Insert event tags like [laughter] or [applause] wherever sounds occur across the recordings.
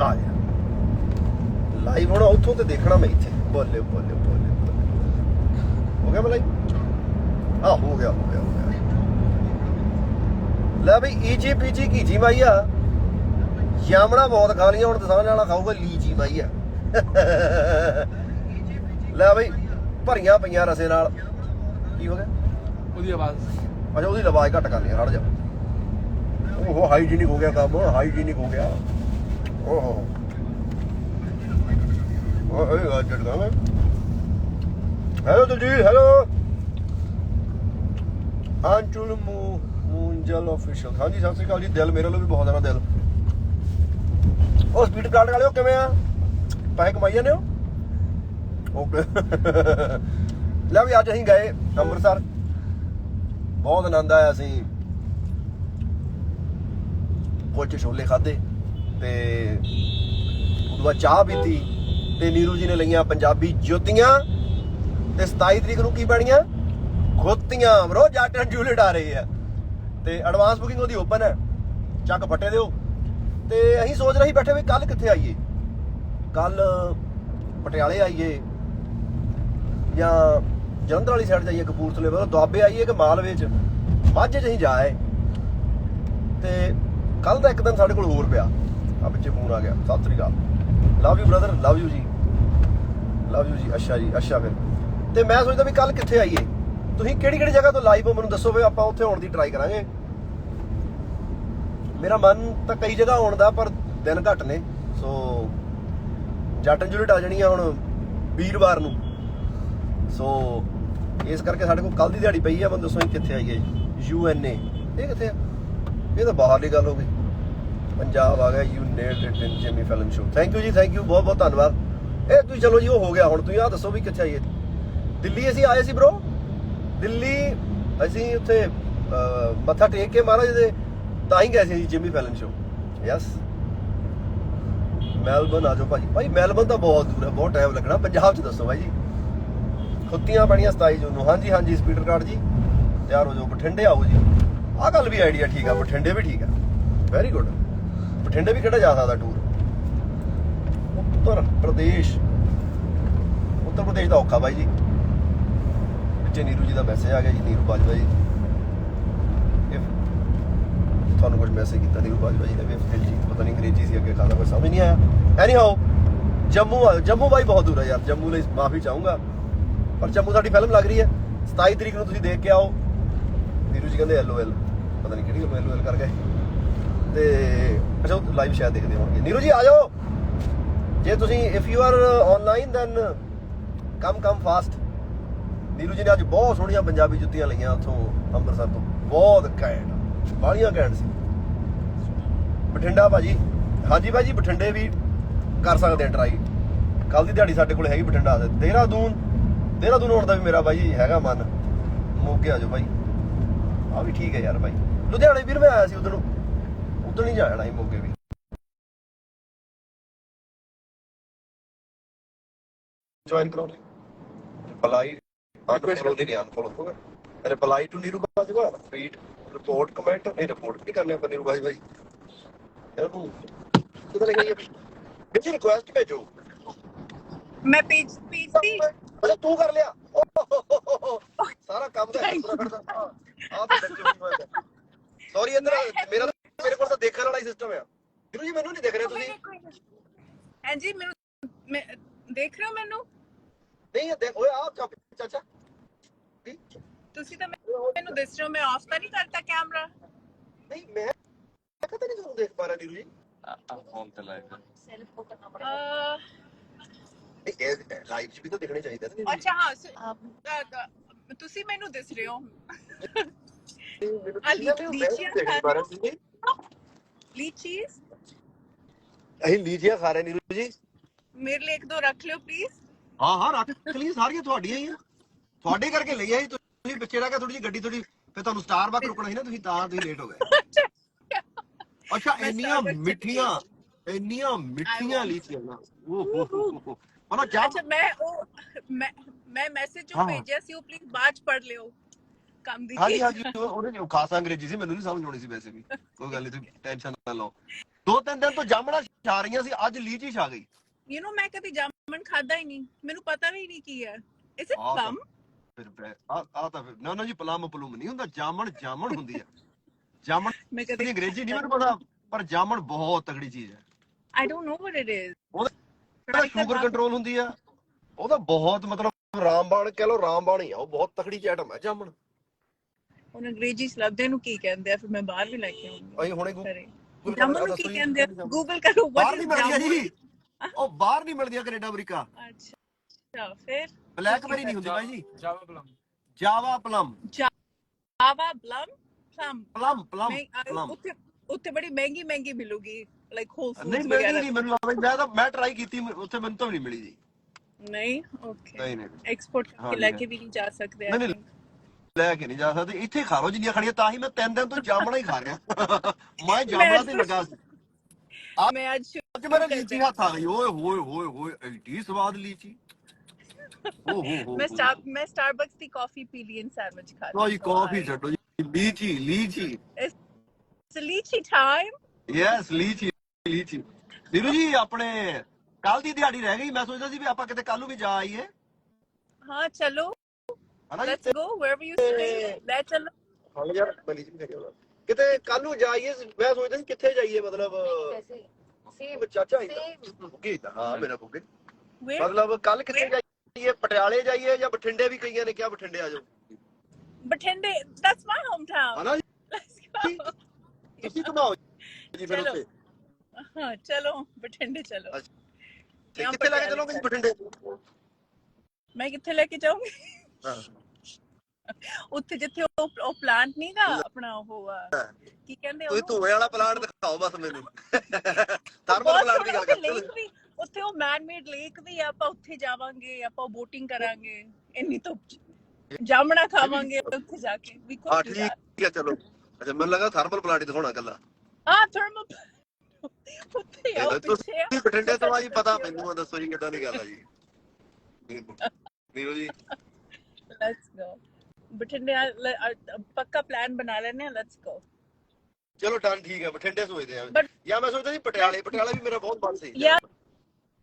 ਆ ਲਾਈਵ ਹੁਣ ਉੱਥੋਂ ਤੇ ਦੇਖਣਾ ਮੈਂ ਇੱਥੇ। ਬੋਲੇ ਬੋਲੇ ਬੋਲੇ। ਹੋ ਗਿਆ ਬਲਾਈ ਆ ਹੋ ਗਿਆ ਹੋ ਗਿਆ ਹੋ ਗਿਆ। ਲੈ ਬਈ ਈਜੀ ਪੀਜੀ ਕੀ ਜੀ ਮਾਈਆ ਜਾਮਣਾ ਬਹੁਤ ਖਾ ਲੀਆਂ ਹੁਣ ਦਸਾਂ ਜਾਣਾ ਖਾਊਗਾ ਲੀਜੀ ਮਾਈਆ ਲੈ ਬਈ ਭਰੀਆਂ ਪਈਆਂ ਰਸੇ ਨਾਲ। ਕੀ ਹੋ ਗਿਆ? ਉਹਦੀ ਆਵਾਜ਼। ਅੱਛਾ ਉਹਦੀ ਆਵਾਜ਼ ਘੱਟ ਕਰ ਲਿਆ ਹਟ ਜਾ। ਓਹੋ ਹਾਈਜੀਨਿਕ ਹੋ ਗਿਆ ਕੰਮ ਹਾਈਜੀਨਿਕ ਹੋ ਗਿਆ। ਓਹੋ। ਓਏ ਗੱਡ ਕੰਮ ਹੈਲੋ ਦਲਜੀਤ ਹੈਲੋ ਅੰਚੁਲ ਮੂ, ਮੂੰਜਲ ਆਫੀਸ਼ੀਅਲ ਹਾਂਜੀ, ਸਤਿ ਸ਼੍ਰੀ ਅਕਾਲ ਜੀ। ਦਿਲ ਮੇਰੇ ਲਈ ਵੀ ਬਹੁਤ ਜ਼ਿਆਦਾ ਦਿਲ। ਉਹ ਸਪੀਡ ਕਾਰਡ ਵਾਲਿਓ, ਕਿਵੇਂ ਆ? ਪੈਸੇ ਕਮਾਈ ਜਾਂਦੇ ਹੋ? ਓਕੇ ਲੈ ਵੀ ਅੱਜ ਅਸੀਂ ਗਏ ਅੰਮ੍ਰਿਤਸਰ। ਬਹੁਤ ਆਨੰਦ ਆਇਆ ਸੀ। ਕੁਲਚੇ ਛੋਲੇ ਖਾਦੇ ਤੇ ਉਦੋਂ ਬਾਅਦ ਚਾਹ ਪੀਤੀ ਤੇ ਨੀਰੂ ਜੀ ਨੇ ਲਈਆਂ ਪੰਜਾਬੀ ਜੁੱਤੀਆਂ ਤੇ 27 ਤਰੀਕ ਨੂੰ ਕੀ ਬਣੀਆਂ? ਖੋਤੀਆਂ। ਬਰੋ, ਜੱਟ ਐਂਡ ਜੂਲੀਅਟ ਆ ਰਹੀ ਆ। ਤੇ ਐਡਵਾਂਸ ਬੁਕਿੰਗ ਉਹਦੀ ਓਪਨ ਹੈ। ਚੱਕ ਫੱਟੇ ਦਿਓ। ਤੇ ਅਸੀਂ ਸੋਚ ਰਹੇ ਸੀ ਬੈਠੇ ਵੀ ਕੱਲ ਕਿੱਥੇ ਆਈਏ? ਕੱਲ ਪਟਿਆਲੇ ਆਈਏ ਜਾਂ ਜਲੰਧਰ ਵਾਲੀ ਸਾਈਡ ਜਾਈਏ ਕਪੂਰਥਲੇ ਵੱਲ, ਦੁਆਬੇ ਆਈਏ ਕਿ ਮਾਲਵੇ ਚ? ਮਾਝੇ ਚ ਅਸੀਂ ਜਾਏ ਤੇ ਕੱਲ ਦਾ ਇੱਕ ਦਿਨ ਸਾਡੇ ਕੋਲ ਹੋਰ ਪਿਆ। ਆ ਪਿੱਛੇ ਫੋਨ ਆ ਗਿਆ। ਸਤਿ ਸ੍ਰੀ ਅਕਾਲ। Love you brother love you ਜੀ। ਲਵ ਯੂ ਜੀ। ਅੱਛਾ ਜੀ। ਅੱਛਾ ਫਿਰ। ਤੇ ਮੈਂ ਸੋਚਦਾ ਵੀ ਕੱਲ ਕਿੱਥੇ ਆਈਏ? ਤੁਸੀਂ ਕਿਹੜੀ ਕਿਹੜੀ ਜਗ੍ਹਾ ਤੋਂ ਲਾਈਵ ਹੋ ਮੈਨੂੰ ਦੱਸੋ ਵੀ ਆਪਾਂ ਉੱਥੇ ਆਉਣ ਦੀ ਟਰਾਈ ਕਰਾਂਗੇ। ਮੇਰਾ ਮਨ ਤਾਂ ਕਈ ਜਗ੍ਹਾ ਆਉਣ ਦਾ, ਪਰ ਦਿਨ ਘੱਟ ਨੇ। ਸੋ ਜੱਟ ਜੁਲਟ ਆ ਜਾਣੀ ਆ ਹੁਣ ਵੀਰਵਾਰ ਨੂੰ। ਸੋ ਇਸ ਕਰਕੇ ਸਾਡੇ ਕੋਲ ਕੱਲ ਦੀ ਦਿਹਾੜੀ ਪਈ ਆ। ਮੈਨੂੰ ਦੱਸੋ ਅਸੀਂ ਕਿੱਥੇ ਆਈਏ। ਯੂ ਐਨ ਏ ਇਹ ਕਿੱਥੇ ਆ? ਇਹ ਤਾਂ ਬਾਹਰਲੀ ਗੱਲ ਹੋ ਗਈ। ਪੰਜਾਬ ਆ ਗਿਆ you nailed it in Jimmy Fallon show thank you ਜੀ ਥੈਂਕ ਯੂ ਬਹੁਤ ਬਹੁਤ ਧੰਨਵਾਦ। ਇਹ ਤੁਸੀਂ ਚਲੋ ਜੀ, ਉਹ ਹੋ ਗਿਆ ਹੁਣ, ਤੁਸੀਂ ਆ ਦੱਸੋ ਵੀ ਕਿੱਥੇ ਆਈਏ। ਦਿੱਲੀ ਅਸੀਂ ਆਏ ਸੀ ਬ్రో ਦਿੱਲੀ ਅਸੀਂ ਉੱਥੇ ਮੱਥਾ ਟੇਕ ਕੇ ਮਹਾਰਾਜ ਦੇ, ਤਾਂ ਹੀ ਗਏ ਸੀ Jimmy Fallon show yes Melbourne ਆ ਜਾਓ ਭਾਜੀ ਭਾਈ ਮੈਲਬਨ ਤਾਂ ਬਹੁਤ ਦੂਰ ਹੈ, ਬਹੁਤ ਟਾਈਮ ਲੱਗਣਾ। ਪੰਜਾਬ ਚ ਦੱਸੋ ਭਾਈ ਜੀ। ਖੁੱਤੀਆਂ ਬਣੀਆਂ 27 ਜੂਨ ਨੂੰ। ਹਾਂਜੀ ਹਾਂਜੀ ਸਪੀਡਰ ਕਾਰਡ ਜੀ। ਤਿਆਰ ਹੋ ਜਾਓ, ਬਠਿੰਡੇ ਆਓ ਜੀ। ਆਹ ਗੱਲ ਵੀ ਆਈਡੀਆ ਠੀਕ ਆ, ਬਠਿੰਡੇ ਵੀ ਠੀਕ ਆ। ਵੈਰੀ ਗੁੱਡ ਬਠਿੰਡੇ ਵੀ ਕਿਹੜਾ ਜਾ ਸਕਦਾ ਟੂਰ ਉੱਤਰ ਪ੍ਰਦੇਸ਼। ਉੱਤਰ ਪ੍ਰਦੇਸ਼ ਦਾ ਔਖਾ ਬਾਈ ਜੀ। ਵਿੱਚੇ ਨੀਰੂ ਜੀ ਦਾ ਮੈਸੇਜ ਆ ਗਿਆ ਜੀ, ਨੀਰੂ ਬਾਜਵਾ ਜੀ। ਤੁਹਾਨੂੰ ਕੁਝ ਮੈਸੇਜ ਕੀਤਾ ਨੀਰੂ ਬਾਜਵਾ ਜੀ ਨੇ ਵੀ ਦਿਲਜੀਤ, ਪਤਾ ਨਹੀਂ ਅੰਗਰੇਜ਼ੀ ਸੀ ਅੱਗੇ ਖਾਦਾ, ਕੋਈ ਸਮਝ ਨਹੀਂ ਆਇਆ। ਐਨੀ ਹਾਓ ਜੰਮੂ ਜੰਮੂ ਬਾਈ ਬਹੁਤ ਦੂਰ ਹੈ ਯਾਰ, ਜੰਮੂ ਲਈ ਮਾਫੀ ਚਾਹੂੰਗਾ। ਪਰ ਜੰਮੂ ਸਾਡੀ ਫਿਲਮ ਲੱਗ ਰਹੀ ਹੈ। 27 ਤਰੀਕ ਨੂੰ ਤੁਸੀਂ ਦੇਖ ਕੇ ਆਓ। ਨੀਰੂ ਜੀ ਕਹਿੰਦੇ ਐਲਓਐਲ ਪਤਾ ਨਹੀਂ ਕਿਹੜੀ ਐਲਓਐਲ ਕਰ ਗਏ। ਤੇ ਅੱਛਾ ਲਾਈਵ ਸ਼ਾਇਦ ਦੇਖਦੇ ਹੋਣਗੇ। ਨੀਰੂ ਜੀ, ਆ ਜਾਓ। ਜੇ ਤੁਸੀਂ if you are online then come come fast Neeru ji ਨੇ ਅੱਜ ਬਹੁਤ ਸੋਹਣੀਆਂ ਪੰਜਾਬੀ ਜੁੱਤੀਆਂ ਲਈਆਂ ਉੱਥੋਂ ਅੰਮ੍ਰਿਤਸਰ ਤੋਂ। ਬਹੁਤ ਘੈਂਟ, ਬਾਹਲੀਆਂ ਘੈਂਟ ਸੀ। ਬਠਿੰਡਾ ਭਾਜੀ। ਹਾਂਜੀ ਭਾਜੀ, ਬਠਿੰਡੇ ਵੀ ਕਰ ਸਕਦੇ ਆ ਟਰਾਈ ਕੱਲ ਦੀ ਦਿਹਾੜੀ ਸਾਡੇ ਕੋਲ ਹੈਗੀ ਬਠਿੰਡਾ ਦੇ ਦੇਹਰਾਦੂਨ ਦੇਹਰਾਦੂਨ ਆਉਣ ਦਾ ਵੀ ਮੇਰਾ ਭਾਈ ਹੈਗਾ ਮਨ। ਮੋਗੇ ਆ ਜਾਓ ਭਾਈ। ਆ ਵੀ ਠੀਕ ਹੈ ਯਾਰ ਭਾਈ। ਲੁਧਿਆਣੇ ਵੀਰ, ਮੈਂ ਆਇਆ ਸੀ ਉਧਰ। ਉਧਰ ਨਹੀਂ ਜਾਣਾ ਸੀ ਮੋਗੇ ਵੀ। ਜੁਆਇਨ ਕਰੋ ਰਿਪਲਾਈ ਅਨਫੋਲੋ ਦੇ ਨਹੀਂ ਅਨਫੋਲੋ ਹੋਗਾ reply to Neeru Bajwa feed report comment ਨਹੀਂ ਰਿਪੋਰਟ ਨਹੀਂ ਕਰਨੇ ਆਪਾਂ ਨੀਰੂ ਬਾਜ ਭਾਈ ਯਾਰ ਤੂੰ ਕਿਦਾਂ ਲਿਖਿਆ ਇਹ ਰਿਕੁਐਸਟ ਭੇਜੋ। ਮੈਂ ਪੇਜ ਪੇਜਤੀ ਅੱਛਾ ਤੂੰ ਕਰ ਲਿਆ। ਸਾਰਾ ਕੰਮ ਤਾਂ ਇਸ ਤਰ੍ਹਾਂ ਕਰਦਾ ਆ ਤਾਂ ਡੱਕੇ ਹੋਇਆ ਸੌਰੀ ਇੰਦਰ ਮੇਰਾ ਤਾਂ ਦੇਖਣ ਵਾਲਾ ਹੀ ਸਿਸਟਮ ਆ। ਵੀਰੂ ਜੀ ਮੈਨੂੰ ਨਹੀਂ ਦਿਖ ਰਿਹਾ ਤੁਸੀਂ। ਹਾਂਜੀ ਮੈਨੂੰ ਮੈਂ ਦੇਖ ਰਹੇ ਹੋ ਮੈਨੂੰ? ਨਹੀਂ ਇਹ ਦੇਖ ਓਏ ਆ ਚਾਚਾ। ਤੁਸੀਂ ਤਾਂ ਮੈਨੂੰ ਦਿਸ ਰਹੇ ਹੋ ਮੈਂ ਆਫ ਤਾਂ ਨਹੀਂ ਕਰਤਾ ਕੈਮਰਾ ਨਹੀਂ ਮੈਂ ਮੈਂ ਕਦੇ ਨਹੀਂ ਤੁਹਾਨੂੰ ਦੇਖ ਪਾ ਰਿਹਾ ਵੀਰੂ ਜੀ। ਫੋਨ ਤੇ ਲਾਈਵ ਅਹ, ਨਹੀਂ, ਇਹ ਲਾਈਵ 'ਚ ਵੀ ਤਾਂ ਦਿਖਣੇ ਚਾਹੀਦੇ ਨੇ। ਅੱਛਾ ਹਾਂ ਤੁਸੀਂ ਮੈਨੂੰ ਦਿਸ ਰਹੇ ਹੋ। ਮੈਨੂੰ ਆ ਲੀਚੀਆਂ ਲੀ- ਵੀ ਮੈਂ ਲੀਚੀਆਂ ਦੇਖ ਨਹੀਂ ਪਾ ਰਿਹਾ ਤੁਸੀਂ ਲੀਚੀਜ਼ ਅਸੀਂ ਲੀਚੀਆਂ ਖਾ ਰਹੇ ਨੀਰੂ ਜੀ ਮੇਰੇ ਲਈ ਇੱਕ ਦੋ ਰੱਖ ਲਿਓ ਪਲੀਜ਼ ਹਾਂ ਹਾਂ ਰੱਖ ਲਈ ਸਾਰੀਆਂ ਤੁਹਾਡੀਆਂ ਹੀ ਆ ਤੁਹਾਡੇ ਕਰਕੇ ਲਈ ਆਈ ਤੁਸੀਂ ਪਿੱਛੇ ਰਹਿ ਕੇ ਥੋੜੀ ਜਿਹੀ ਗੱਡੀ ਥੋੜੀ ਫਿਰ ਤੁਹਾਨੂੰ ਸਟਾਰਬਕ ਰੁਕਣਾ ਸੀ ਨਾ ਤੁਸੀਂ ਤਾਂ ਤੁਸੀਂ ਲੇਟ ਹੋ ਗਏ ਅੱਛਾ ਮੈਂ ਇੰਨੀਆਂ Starbucks ਚ ਮਿੱਠੀਆਂ ਇੰਨੀਆਂ ਮਿੱਠੀਆਂ will. ਲੀਚੀਆਂ ਨਾ ਓ ਹੋ ਹੋ ਹੋ, ਹੋ ਮਨਾ ਜਬ ਅੱਛਾ ਮੈਂ ਉਹ ਮੈਂ ਮੈਂ ਮੈਸੇਜ ਜੋ ਹਾਂ। ਭੇਜਿਆ ਸੀ ਉਹ ਪਲੀਜ਼ ਬਾਅਦ ਚ ਪੜ ਲਿਓ ਕੰਮ ਦੀ। ਹਾਂਜੀ ਹਾਂਜੀ ਉਹ- ਉਹਦੇ ਜੋ ਖਾਸ ਅੰਗਰੇਜ਼ੀ ਸੀ ਮੈਨੂੰ ਨਹੀਂ ਸਮਝ ਆਉਣੀ ਸੀ ਵੈਸੇ ਵੀ। ਕੋਈ ਗੱਲ ਨਹੀਂ ਤੁਸੀਂ ਟੈਨਸ਼ਨ ਨਾ ਲਓ। ਦੋ ਤਿੰਨ ਦਿਨ ਤੋਂ ਜਾਮਣਾ ਛਾ ਰਹੀਆਂ ਸੀ ਅੱਜ ਲੀਚੀ ਛਾ ਗਈ। ਯੂ نو ਮੈਂ ਕਦੀ ਜਾਮਨ ਖਾਦਾ ਹੀ ਨਹੀਂ। ਮੈਨੂੰ ਪਤਾ ਵੀ ਨਹੀਂ ਕੀ ਹੈ। ਇਜ਼ ਇਟ ਤਾਂ- ਪਲਮ ਫਿਰ ਆ ਆ ਤਾਂ ਫਿਰ ਨਾ ਨਾ ਜੀ ਪਲਮ ਪਲੂਮ ਨਹੀਂ ਹੁੰਦਾ। ਜਾਮਣ ਜਾਮਣ ਹੁੰਦੀ ਆ ਜਾਮਣ ਮੈਂ ਦੀ ਕਦੀ ਅੰਗਰੇਜ਼ੀ ਨਹੀਂ ਮੈਨੂੰ ਪਤਾ ਪਰ ਜਾਮਣ ਬਹੁਤ ਤਗੜੀ ਚੀਜ਼ ਹੈ। I don't know what it is ਉਹਦਾ ਸ਼ੂਗਰ ਕੰਟਰੋਲ ਹੁੰਦੀ ਆ। ਉਹਦਾ ਬਹੁਤ ਮਤਲਬ ਰਾਮਬਾਣ ਕਹਿ ਲਓ ਰਾਮਬਾਣ ਹੀ ਆ। ਉਹ ਬਹੁਤ ਤਕੜੀ ਜਿਹੀ ਆਈਟਮ ਹੈ ਜਾਮਣ। ਹੁਣ ਅੰਗਰੇਜ਼ੀ ਚ ਨੂੰ ਕੀ ਕਹਿੰਦੇ ਆ? ਫਿਰ ਮੈਂ ਬਾਹਰ ਵੀ ਲੈ ਕੇ ਆਉਂਗੀ। ਓਏ ਹੁਣੇ ਗੂਗਲ ਜਾਮਨ ਨੂੰ ਕੀ ਕਹਿੰਦੇ ਆ? ਗੂਗਲ ਕਰੋ ਬਾਹਰ ਨਹੀਂ ਮਿਲਦੀ ਜੀ। ਉਹ ਬਾਹਰ ਨਹੀਂ ਮਿਲਦੀ ਕੈਨੇਡਾ ਅਮਰੀਕਾ। ਅੱਛਾ ਫਿਰ? ਬਲੈਕਬੇਰੀ ਨਹੀਂ ਹੁੰਦੀ ਭਾਈ ਜੀ। Java plum Java plum Java plum plum plum plum ਉੱਥੇ ਉੱਥੇ ਬੜੀ ਮਹਿੰਗੀ ਮਹਿੰਗੀ ਮਿਲੂਗੀ ਲਾਈਕ ਹੋਲ ਫੂਡ ਨਹੀਂ ਮਿਲਦੀ ਨਹੀਂ ਮੈਨੂੰ ਲੱਗਦਾ ਮੈਂ ਤਾਂ ਮੈਂ ਟਰਾਈ ਕੀਤੀ ਉੱਥੇ ਮੈਨੂੰ ਤਾਂ ਨਹੀਂ ਮਿਲੀ ਜੀ। ਨਹੀਂ? ਓਕੇ ਨਹੀਂ ਨਹੀਂ। ਐਕਸਪੋਰਟ ਲੈ ਕੇ ਵੀ ਨਹੀਂ ਜਾ ਸਕਦੇ ਨਹੀਂ ਲੈ ਕੇ ਨਹੀਂ ਜਾ ਸਕਦੇ। ਇੱਥੇ ਖਾ ਲਓ ਜਿੰਨੀਆਂ ਖਾਣੀਆਂ ਤਾਂ ਹੀ ਮੈਂ ਤਿੰਨ ਦਿਨ ਤੋਂ ਜਾਮਣਾ ਹੀ ਖਾ ਰਿਹਾ। ਮੈਂ ਜਾਮਣਾ ਤੇ ਲੱਗਾ ਸੀ। ਮੈਂ ਅੱਜ ਅੱਜ ਮੇਰੇ ਲੀਚੀ ਹੱਥ ਆ ਗਈ। ਓਏ ਹੋਏ ਹੋਏ ਹੋਏ ਐਡੀ ਸਵਾਦ ਲੀਚੀ। ਓ ਹੋ ਹੋ ਮੈਂ ਸਟਾਰ ਮੈਂ ਸਟਾਰਬਕਸ ਦੀ ਕਾਫੀ ਪੀ ਲਈ ਐਂਡ ਸੈਂਡਵਿਚ ਖਾ ਲਈ। ਕੋਈ ਕਾਫੀ ਛੱਡੋ ਜੀ। Lychee lychee. It's lychee time yes lychee lychee. Neeru ji ਆਪਣੇ ਕੱਲ ਦੀ ਦਿਹਾੜੀ ਰਹਿ ਗਈ। ਮੈਂ ਸੋਚਦਾ ਸੀ ਵੀ ਆਪਾਂ ਕਿਤੇ ਕੱਲ ਨੂੰ ਵੀ ਜਾ ਆਈਏ। ਹਾਂ ਚਲੋ। ਹਨਾ ਜੀ? Let's go where we you stay ਲੈ ਚਲੋ। ਹਾਂ ਯਾਰ ਮੈਂ ਲੀਚੀ ਵੀ ਖਾ ਕਿਤੇ ਕੱਲ ਨੂੰ ਜਾਈਏ ਮੈਂ ਸੋਚਦਾ ਸੀ ਕਿੱਥੇ ਜਾਈਏ ਮਤਲਬ ਚਾਚਾ ਬੁੱਗੇ ਹਾਂ ਮੇਰਾ ਬੁੱਗੇ। ਮਤਲਬ ਕੱਲ ਕਿੱਥੇ ਜਾਈਏ ਪਟਿਆਲੇ ਜਾਈਏ ਜਾਂ ਬਠਿੰਡੇ ਵੀ ਕਈਆਂ ਨੇ ਕਿਹਾ ਬਠਿੰਡੇ ਆ ਜਾਓ। ਬਠਿੰਡੇ ਦੈਟਸ ਮਾਈ ਹੋਮ ਟਾਊਨ ਹਨਾ ਜੀ? ਲੈਟਸ ਗੋ ਤੁਸੀਂ ਘੁਮਾਓ ਜੀ ਫਿਰ ਚਲੋ। ਉੱਥੇ। ਹਾਂ ਚਲੋ ਬਠਿੰਡੇ ਚਲੋ। ਅੱਛਾ। ਤੇ ਜਾਂ ਕਿੱਥੇ ਲੈ ਕੇ ਪਟਿਆਲੇ ਚਲੋਗੇ ਜੀ ਬਠਿੰਡੇ? ਮੈਂ ਕਿੱਥੇ ਲੈ ਕੇ ਜਾਊਂਗੀ? ਹਾਂ। ਉੱਥੇ ਜਿੱਥੇ ਉਹ ਉਹ ਪਲਾਂਟ ਨਹੀਂਗਾ ਆਪਣਾ ਉਹ ਆ, ਕੀ ਕਹਿੰਦੇ ਤੁਸੀਂ ਧੂਏ ਵਾਲਾ ਪਲਾਂਟ ਦਿਖਾਓ ਬਸ ਮੈਨੂੰ। ਥਰਮਲ ਪਲਾਂਟ ਦੀ ਗੱਲ ਕਰਦੇ ਵੀ ਉੱਥੇ ਉਹ ਮੈਨ ਮੇਡ ਲੇਕ ਵੀ ਆ ਆਪਾਂ ਉੱਥੇ ਜਾਵਾਂਗੇ ਆਪਾਂ ਬੋਟਿੰਗ ਕਰਾਂਗੇ ਇੰਨੀ ਧੁੱਪ ਚ। ਜਾਮਣਾ ਖਾਵਾਂਗੇ ਉੱਥੇ ਜਾ ਕੇ ਵੀ ਹਾਂ ਠੀਕ ਹੈ ਚਲੋ। ਅੱਛਾ ਮੈਨੂੰ ਲੱਗਾ ਥਰਮਲ ਪਲਾਂਟ ਹੀ ਦਿਖਾਉਣਾ ਕੱਲਾ ਹਾਂ ਥਰਮਲ ਉੱਥੇ ਆ ਉਹ ਤੁਸੀਂ ਪਿੱਛੇ ਆ। ਬਠਿੰਡੇ ਤੋਂ ਆ ਜੀ ਪਤਾ ਮੈਨੂੰ ਆ, ਦੱਸੋ ਜੀ ਕਿੱਦਾਂ ਦੀ ਗੱਲ ਆ ਜੀ। [laughs] ਨੀਰੂ ਜੀ ਲੈਟਸ ਗੋ ਬਠਿੰਡੇ ਆ- ਲੈ- ਆ- ਪੱਕਾ ਪਲਾਨ ਬਣਾ ਲੈਣੇ ਆ ਲੈਟਸ ਗੋ ਚਲੋ ਡਨ ਠੀਕ ਹੈ ਬਠਿੰਡੇ ਸੋਚਦੇ ਆ But- ਜਾਂ ਮੈਂ ਸੋਚਦਾ ਸੀ ਪਟਿਆਲੇ ਪਟਿਆਲਾ ਵੀ ਮੇਰਾ ਬਹੁਤ ਮਨ ਸੀ। ਯਾ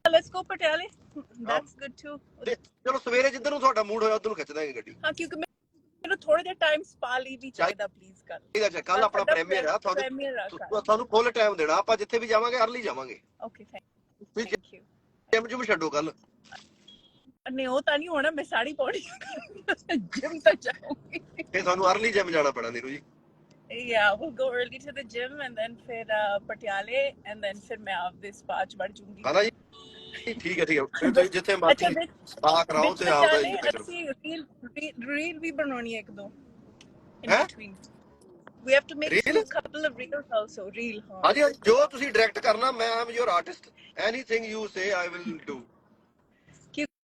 ਲੈਟਸ ਗੋ ਪਟਿਆਲੇ। ਦੈਟਸ ਗੁੱਡ ਟੂ ਤੇ ਚਲੋ ਸਵੇਰੇ ਜਿੱਧਰ ਨੂੰ ਤੁਹਾਡਾ ਮੂਡ ਹੋਇਆ ਉਧਰ ਨੂੰ ਖਿੱਚ ਦਾਂਗੇ ਗੱਡੀ। ਹਾਂ ਕਿਉਂਕਿ ਮੈਨੂੰ ਥੋੜੇ ਜਿਹਾ ਟਾਈਮ ਸਪਾ ਲਈ ਵੀ ਚਾਹੀਦਾ ਪਲੀਜ਼ ਕਰ ਠੀਕ ਹੈ ਕੱਲ ਆਪਣਾ ਪ੍ਰੀਮੀਅਰ ਆ ਤੁਹਾਨੂੰ ਪ੍ਰੀਮੀਅਰ ਆ ਕੱਲ੍ਹ। ਤੁਹਾਨੂੰ ਫੁੱਲ ਟਾਈਮ ਦੇਣਾ ਆਪਾਂ ਜਿੱਥੇ ਵੀ ਜਾਵਾਂਗੇ ਅਰਲੀ ਜਾਵਾਂਗੇ। ਓਕੇ ਥੈਂਕ ਤੁਸੀਂ ਯੂ ਜਿਮ ਜੁਮ ਛੱਡੋ ਕੱਲ ਨਹੀਂ ਉਹ ਤਾਂ ਨਹੀਂ ਹੋਣਾ ਮੈਂ ਸਾੜੀ ਪਾਉਣੀ ਜਿਮ ਤਾਂ ਜਾਊਂਗੀ। ਤੇ ਤੁਹਾਨੂੰ ਅਰਲੀ ਜਿਮ ਜਾਣਾ ਪੈਣਾ ਨੀਰੂ ਜੀ। Yeah, we'll go early to the gym and then ਫਿਰ uh, ਪਟਿਆਲੇ and then ਫਿਰ ਮੈਂ ਆਪਦੇ ਸਪਾ ਚ ਵੜ ਜੂੰਗੀ। ਹਨਾ ਜੀ? ਠੀਕ ਹੈ ਠੀਕ ਹੈ। ਜਿੱਥੇ ਮਰਜ਼ੀ ਸਪਾ ਕਰਾਓ ਤੇ ਹੀ ਕਰੋ ਅਸੀਂ ਰੀਲ ਰੀਲ ਵੀ ਬਣਾਉਣੀ ਹੈ ਇੱਕ ਦੋ। In ਹੈਂ? between we have to make a couple of reels also reel ਹਾਂ। ਹਾਂਜੀ, ਜੋ ਤੁਸੀਂ ਡਾਇਰੈਕਟ ਕਰਨਾ ਮੈਂ am your artist anything you say I will do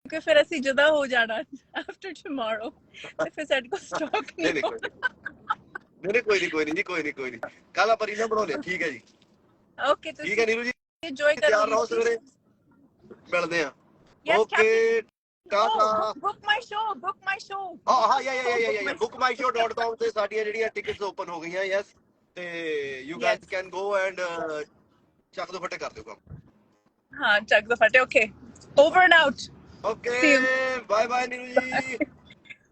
ਕਿਉਂਕਿ ਫਿਰ ਅਸੀਂ ਜੁਦਾ ਹੋ ਜਾਣਾ after tomorrow ਤੇ ਫਿਰ ਸਾਡੇ ਕੋਲ ਸਟਾਕ ਨਹੀਂ ਨਹੀਂ ਨਹੀਂ ਕੋਈ ਨਹੀਂ। ਕੋਈ ਨਹੀਂ ਕੋਈ ਨਹੀਂ ਜੀ ਕੋਈ ਨਹੀਂ ਕੋਈ ਨਹੀਂ। ਕੱਲ ਆਪਾਂ ਰੀਲਾਂ ਬਣਾਉਣੇ ਠੀਕ ਹੈ ਜੀ। ਓਕੇ ਤੁਸੀਂ ਠੀਕ ਹੈ ਨੀਰੂ ਜੀ? enjoy ਕਰੋ ਰਹੋ ਸਵੇਰੇ। ਮਿਲਦੇ ਆ okay tata book my show, book my show. ਹਾਂ ਹਾਂ ਯਾ ਯਾ ਯਾ ਯਾ bookmyshow.com ਤੇ ਸਾਡੀਆਂ ਜਿਹੜੀਆਂ ਟਿਕਟਸ ਓਪਨ ਹੋ ਗਈਆਂ ਯੈਸ ਤੇ you guys Yes. Can go and ਚੱਕ ਦੋ ਫਟੇ ਕਰ ਦਿਓ ਕੰਮ। ਹਾਂ ਚੱਕ ਦਾ ਫਟੇ okay over and out okay. Bye bye Neeru ji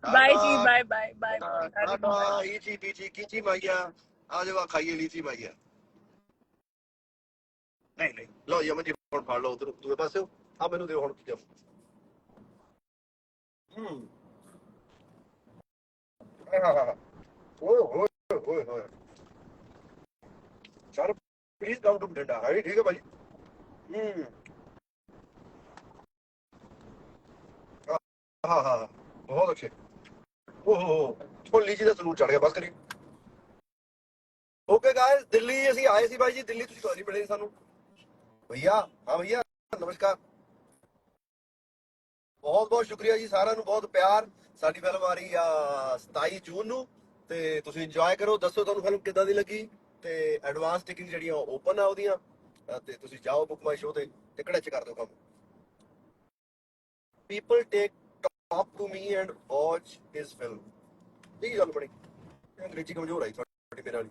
bye ਜੀ ਬਾਏ ਬਾਏ ਬਾਏ ਟਾਟਾ ਈਚੀ ਪੀਚੀ ਕੀਚੀ ਮਾਈਆ ਆ ਆਹ ਖਾਈਏ ਲੀਚੀ ਮਾਈਆ ਨਹੀਂ ਨਹੀਂ ਲੋ ਯਮਨ ਜੀ ਹੁਣ ਫੜ ਲਓ ਉਧਰ ਦੂਏ ਪਾਸੇ ਆ ਮੈਨੂੰ ਦਿਓ ਹੁਣ ਚੀਜ਼ਾਂ ਹੂੰ ਓਏ ਹੋਏ ਹੋਏ ਹੋਏ ਸਰ ਪਲੀਜ਼ ਕਾਊਂਟ ਟੂ ਡੰਡਾ ਹੈ ਠੀਕ ਹੈ ਭਾਈ ਹੂੰ ਹਾਂ ਹਾਂ ਬਹੁਤ ਅੱਛੇ। ਓਹੋ ਉਹ ਲੀਚੀ ਦਾ ਸਲੂਟ ਚੜ ਗਿਆ, ਬਸ ਕਰੀ। ਓਕੇ ਗਾਇਸ ਦਿੱਲੀ ਅਸੀਂ ਆਏ ਸੀ ਬਾਈ ਜੀ। ਦਿੱਲੀ ਤੁਸੀਂ ਕੋਈ ਮਿਲੇ ਸਾਨੂੰ। ਭਈਆ, ਹਾਂ ਭਈਆ, ਨਮਸਕਾਰ। ਬਹੁਤ ਬਹੁਤ ਸ਼ੁਕਰੀਆ ਜੀ ਸਾਰਿਆਂ ਨੂੰ। ਬਹੁਤ ਪਿਆਰ। ਸਾਡੀ ਫਿਲਮ ਆ ਰਹੀ ਆ 27 ਜੂਨ ਨੂੰ। ਤੇ ਤੁਸੀਂ ਇੰਜੋਏ ਕਰੋ। ਦੱਸੋ ਤੁਹਾਨੂੰ ਫਿਲਮ ਕਿੱਦਾਂ ਦੀ ਲੱਗੀ? ਤੇ ਐਡਵਾਂਸ ਟਿਕਟ ਜਿਹੜੀਆਂ ਓਪਨ ਆ ਉਹਦੀਆਂ। ਤੇ ਤੁਸੀਂ ਜਾਓ ਬੁੱਕ ਮਾਈ ਸ਼ੋ ਤੇ। ਟਿਕਟ ਚ ਕਰ ਦਿਓ ਕੰਮ। People take talk to me and watch his film ਕੀ ਗੱਲ ਬਣੀ। ਅੰਗਰੇਜ਼ੀ ਕਮਜ਼ੋਰ ਆਈ, ਤੁਹਾਡੀ ਮੇਰੇ ਵਾਲੀ।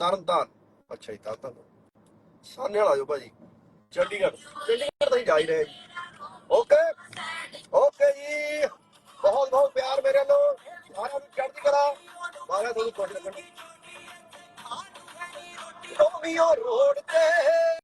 ਤਰਨ ਅੱਛਾ ਜੀ, ਤਰਨ ਤਾਰਨ। ਵਾਲਾ ਜੋ ਭਾਜੀ। ਚੰਡੀਗੜ੍ਹ। ਚੰਡੀਗੜ੍ਹ ਤਾਂ ਜਾ ਹੀ ਰਹੇ ਓਕੇ। ਓਕੇ ਜੀ। ਬਹੁਤ ਬਹੁਤ ਪਿਆਰ ਮੇਰੇ ਵੱਲੋਂ। ਸਾਰਿਆਂ ਨੂੰ ਚੜ੍ਹਦੀ ਕਲਾ। ਮਾਰਿਆ ਤੁਹਾਨੂੰ ਖੁਸ਼ ਰੱਖਣ ਰੋਮੀਓ ਰੋਡ ਤੇ।